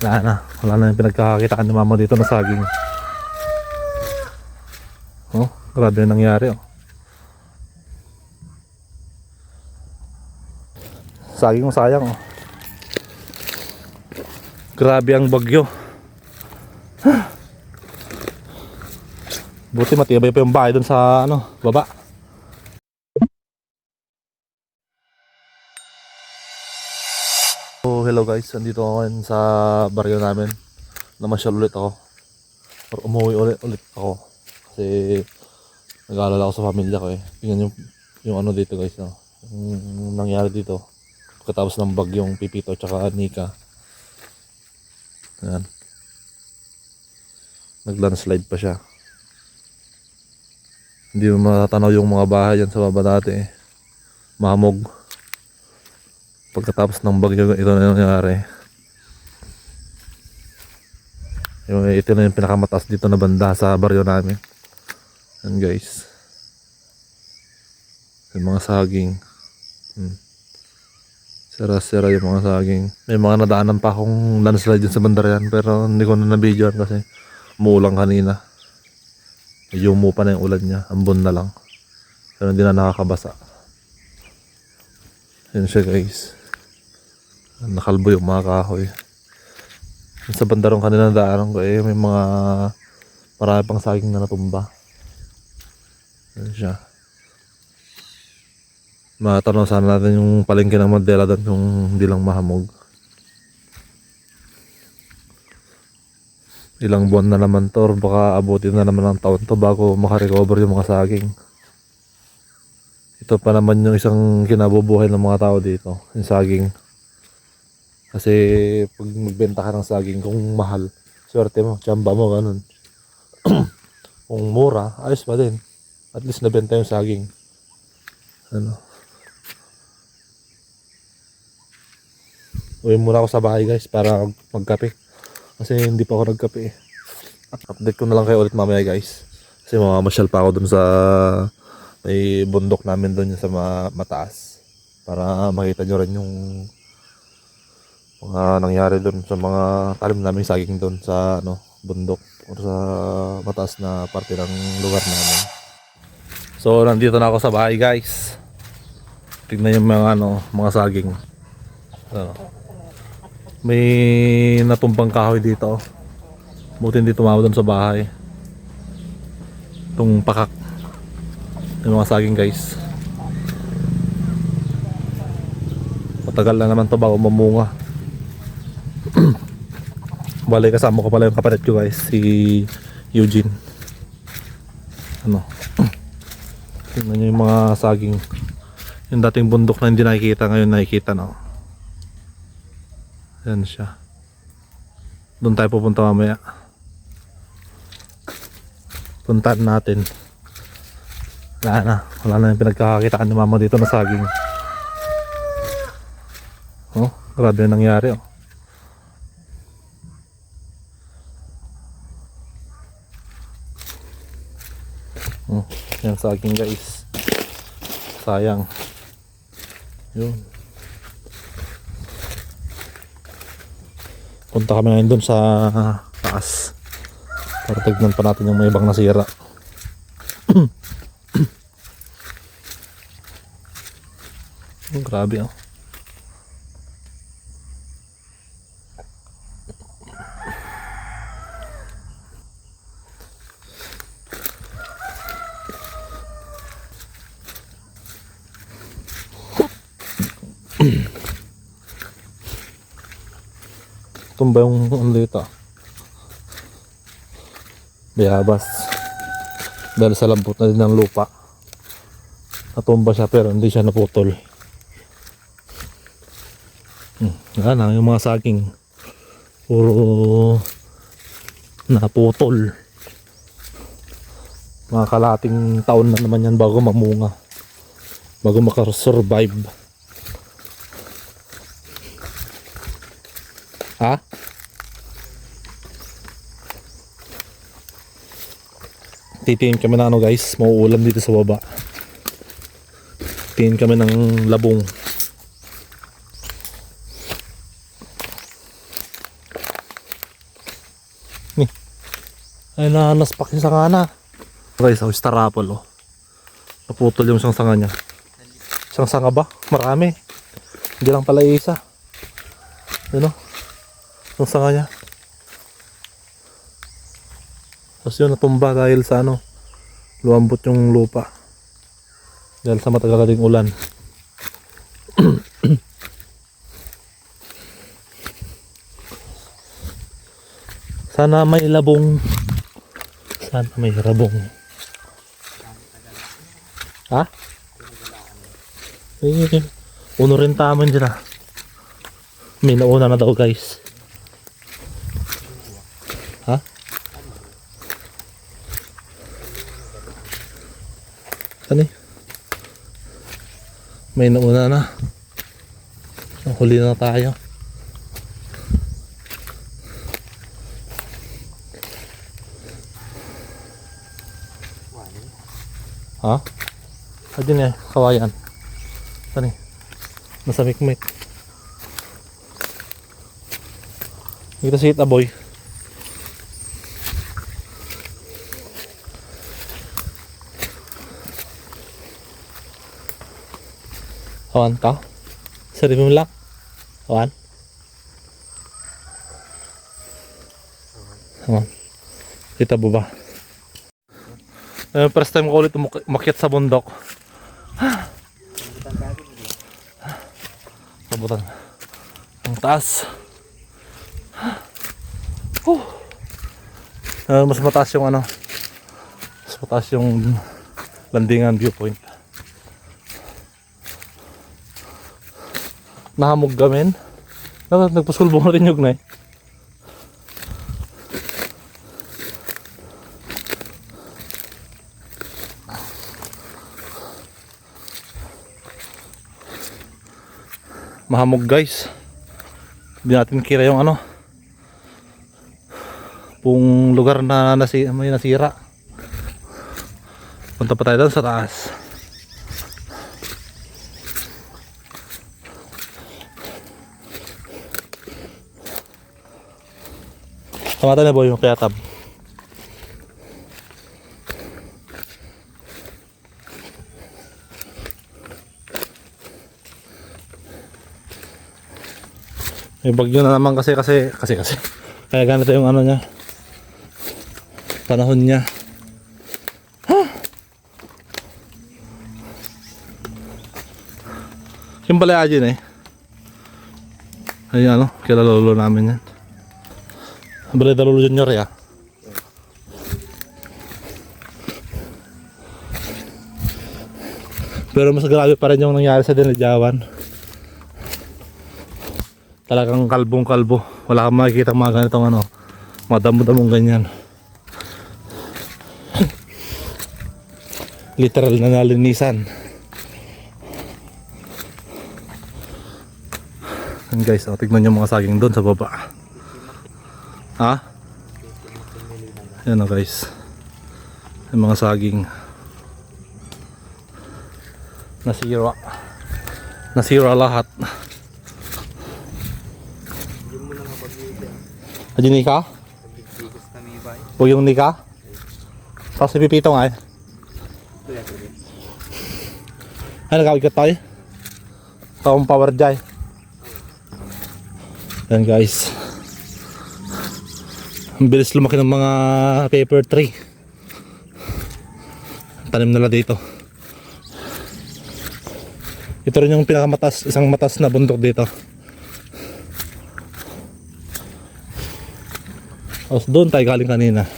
Wala na. Wala na yung pinagkakakitaan ni mama dito na saging. Oh, grabe yung nangyari oh. Saging mo sayang oh. Grabe ang bagyo. Buti matibay pa yung bahay dun sa ano, baba. So, hello guys, andito ako ngayon sa baryo namin. Namasyal ulit ako. Or umuwi ulit, ulit ako. Kasi nag-aalala ako sa pamilya ko eh. Tingnan yung, yung ano dito guys, no? yung nangyari dito. Pagkatapos ng bagyong Pipito tsaka Nika. Ayan. Nag-landslide pa siya. Hindi mo matatanaw yung mga bahay yan sa baba dati eh. Mahamog pagkatapos ng bagyo ito na yung nangyari. Yung, ito na yung pinakamataas dito na banda sa baryo namin. Yan guys. Yung mga saging. Hmm. sira sira yung mga saging. May mga nadaanan pa akong landslide dyan sa bandar yan pero hindi ko na nabidyoan kasi umuulang kanina. Medyo umupa na yung ulan niya. Ambon na lang. Pero hindi na nakakabasa. Yan siya guys nakalbo yung mga kahoy. Sa bandarong kanina daanan ko eh may mga marami pang saging na natumba. Yan siya. Matanong sana natin yung palengke ng Mandela doon kung hindi lang mahamog. Ilang buwan na naman to or baka abutin na naman ng taon to bago makarecover yung mga saging. Ito pa naman yung isang kinabubuhay ng mga tao dito yung saging kasi pag magbenta ka ng saging kung mahal swerte mo, tsamba mo ganun. Kung mura, ayos pa din. At least nabenta yung saging. Ano? Uwi muna ako sa bahay guys para magkape. Kasi hindi pa ako nagkape eh. update ko na lang kayo ulit mamaya guys. Kasi mamamasyal pa ako dun sa may bundok namin doon sa ma- mataas. Para makita nyo rin yung mga nangyari doon sa mga talim namin saging doon sa ano bundok o sa mataas na parte ng lugar namin. So nandito na ako sa bahay guys. Tignan yung mga ano mga saging. Ano. may natumbang kahoy dito. Buti hindi tumama doon sa bahay. Itong pakak yung mga saging guys. Matagal na naman to bago mamunga bali kasama ko pala yung kapatid ko guys si Eugene. Ano? Tingnan nyo yung mga saging. Yung dating bundok na hindi nakikita ngayon nakikita na yan siya. Doon tayo pupunta mamaya. Puntahan natin. Wala na. Wala na yung pinagkakakitaan ni mama dito na saging. Oh, grabe yung nangyari oh. Oh, yan saging guys. Sayang. Yun. Punta kami ngayon dun sa taas. Para tignan pa natin yung may ibang nasira. Oh, grabe oh. Tumba yung ano dito. Bayabas. Dahil sa lambot na din ng lupa. Natumba siya pero hindi siya naputol. Hmm, na yung mga saging. Puro naputol. Mga kalating taon na naman yan bago mamunga. Bago makasurvive. Ha? Titiin kami na ano guys, mauulam dito sa baba. Titiin kami ng labong. Ay na naspak yung sanga na. Guys, oh, star apple oh. Naputol yung isang sanga niya. Isang sanga ba? Marami. Hindi lang pala isa. Yun oh. Isang sanga niya. Tapos yun natumba dahil sa ano. Luambot yung lupa. Dahil sa matagal ding ulan. Sana may labong. Sana may rabong. Ha? Eh, uno rin taman dyan ah. May nauna na daw guys. Ha? Ano eh? May nauna na. Huli na tayo. Ha? Adyan eh, kawayan. Eh? Nasa mikmik. Kita si Ita Boy. Awan ka? Sarili mo lang? Awan? Awan. Kita mo ba? Eh, first time ko ulit umak- umakyat sa bundok. Sabutan. Ang taas. Uh. Eh, mas mataas yung ano. Mas mataas yung landingan viewpoint. Nahamog gamin. Dapat nagpasulbong rin yung na eh. mahamog guys hindi natin kira yung ano pong lugar na nasi, may nasira punta pa tayo doon sa taas Kamata na boy yung kaya tab May bagyo na naman kasi kasi kasi kasi. Kaya ganito yung ano niya. Panahon niya. Ha! Yung pala ajin eh. Ay ano, kilala lolo namin yan. Breda lolo junior ya. Pero mas grabe pa rin yung nangyari sa Dinajawan. Talagang kalbong kalbo wala kang makikita mga ganitong ano mga damo-damong ganyan. Literal na nalinisan. Yan guys, oh, tignan nyo mga saging doon sa baba ha? yan o guys yung mga saging nasira nasira lahat Adi nika? Huwag yung nika? Tapos ipipito nga eh. Ay, nagawid ka tayo. Taong power jay. Yan guys. Ang bilis lumaki ng mga paper tree. Tanim nila dito. Ito rin yung pinakamatas, isang matas na bundok dito. Tapos doon tayo galing kanina.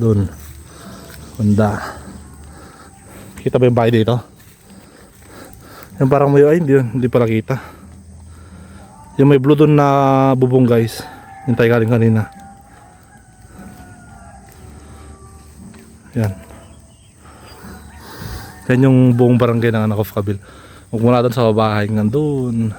Doon. Banda. Kita ba yung bahay dito? Yung parang may ay hindi, hindi pala kita. Yung may blue doon na bubong guys. Yung tayo galing kanina. Yan. Yan yung buong barangay ng anak of Kabil. Huwag mula doon sa bahay hanggang doon.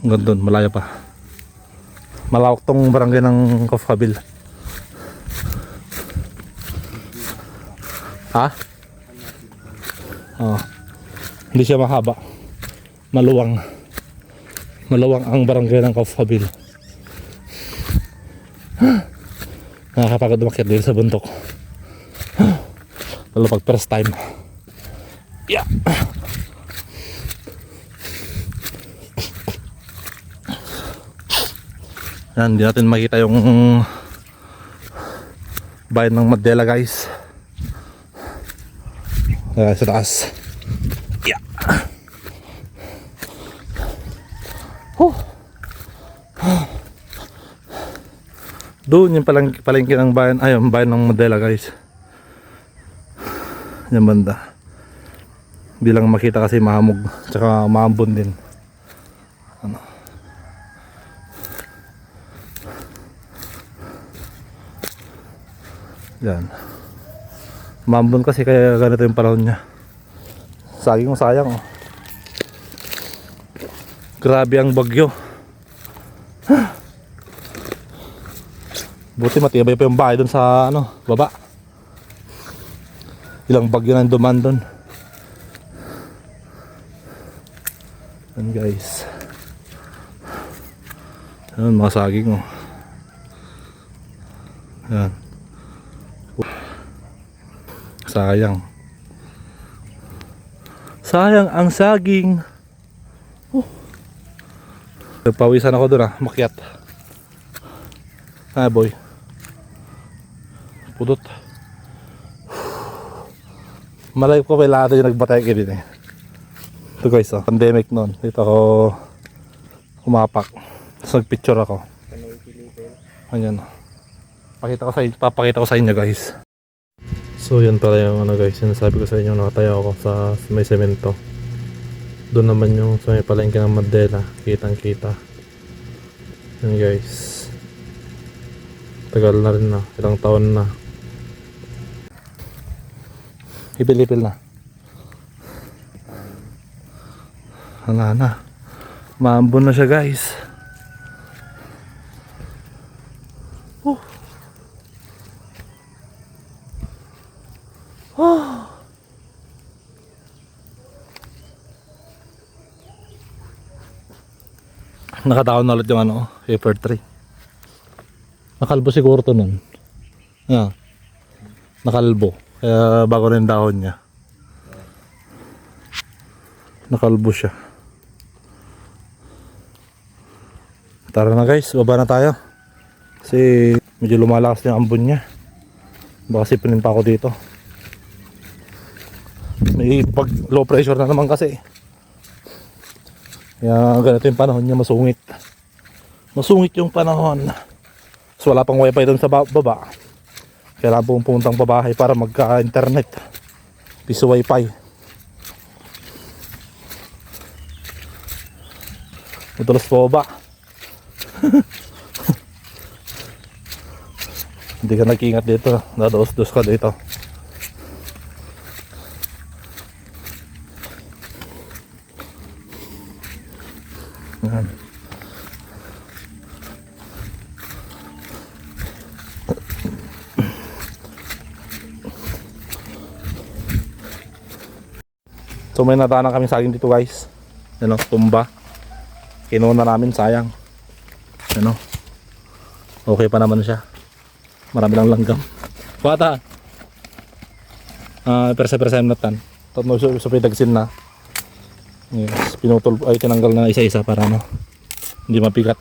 Hanggang doon, malayo pa. Malawak tong barangay ng Kofkabil. Ha? Oo. Hindi siya mahaba. Maluwang. Malawang ang barangay ng Kaufhabil. Nakakapagod umakyat dito sa bundok. Lalo pag first time. Yeah. Yan, hindi natin makita yung bayan ng Mandela guys. Uh, sa taas. Doon yung palang palengke ng bayan, ay yung bayan ng Mandela guys. Yan banda. Hindi lang makita kasi mahamog, tsaka maambon din. Ano. Yan. Maambon kasi kaya ganito yung panahon niya. Saging mo sayang oh. Grabe ang bagyo. Buti matibay pa yung bahay dun sa ano, baba. Ilang bagyo na duman dun. Yan guys. Yan mga saging oh. Yan. Sayang. Sayang ang saging. Oh. Pawisan ako dun ah, makyat. Ah boy. Pudot. Malay ko may lahat yung nagbatay ka din eh. Ito guys, oh, pandemic noon. Dito ako humapak. Tapos nagpicture ako. Ayan. Pakita ko sa inyo, papakita ko sa inyo guys. So yan pala yung ano guys, sinasabi ko sa inyo nakatayo ako sa may semento. Doon naman yung sa may palengke ng Mandela, kitang kita. Yan guys. Tagal na rin na, ilang taon na. Ipil-ipil na. Wala na. Maambon na siya guys. Oh. Oh. Nakataon na ulit yung ano, paper tree. Nakalbo siguro to nun. Yeah. Nakalbo. Kaya bago rin dahon niya. Nakalbo siya. Tara na guys, baba na tayo. Kasi medyo lumalakas yung ambon niya. Baka sipinin pa ako dito. May pag low pressure na naman kasi. Kaya ganito yung panahon niya masungit. Masungit yung panahon. So wala pang wifi doon sa ba- baba. Kailangan pong pumuntang pabahay para magka-internet. Piso wifi. Matulas po ba? Hindi ka nag-ingat dito. Nadaos-dos ka dito. Yan. So may natanan kami saging dito guys. Ano, tumba. Kinuha na namin sayang. Ano? Okay pa naman siya. Marami lang langgam. Kuwata. Ah, persa-persa yung natan. Tatlo so, so pinagsin na. Yes, pinutol ay tinanggal na isa-isa para ano hindi mapigat.